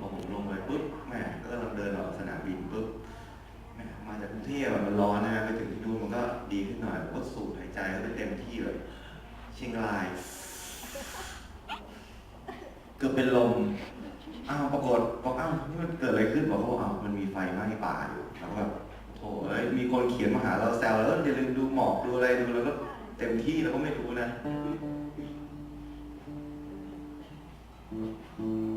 พอผมลงไปปุ๊บแม่ก็เริ่มเดินออกสนามบินปุ๊บแม่มาจากกรุงเทพมันร้อนนะไปถึงที่นู่นมันก็ดีขึ้นหน่อยก็สูดหายใจเข้าไปเต็มที่เลยเชียงรายเกือบเป็นลมอ้าวปรากฏบอกอ้าวนี่มันเกิดอะไรขึ้นบอกว่าอ้าวมันมีไฟไหม้ป่าอยู่แล้วแบบโอ้ยมีคนเขียนมาหาเราแซวแล้วเดี๋ยวดูหมอกดูอะไรดูแล้วก็เต็มที่แล้วก็ไม่รู้นะย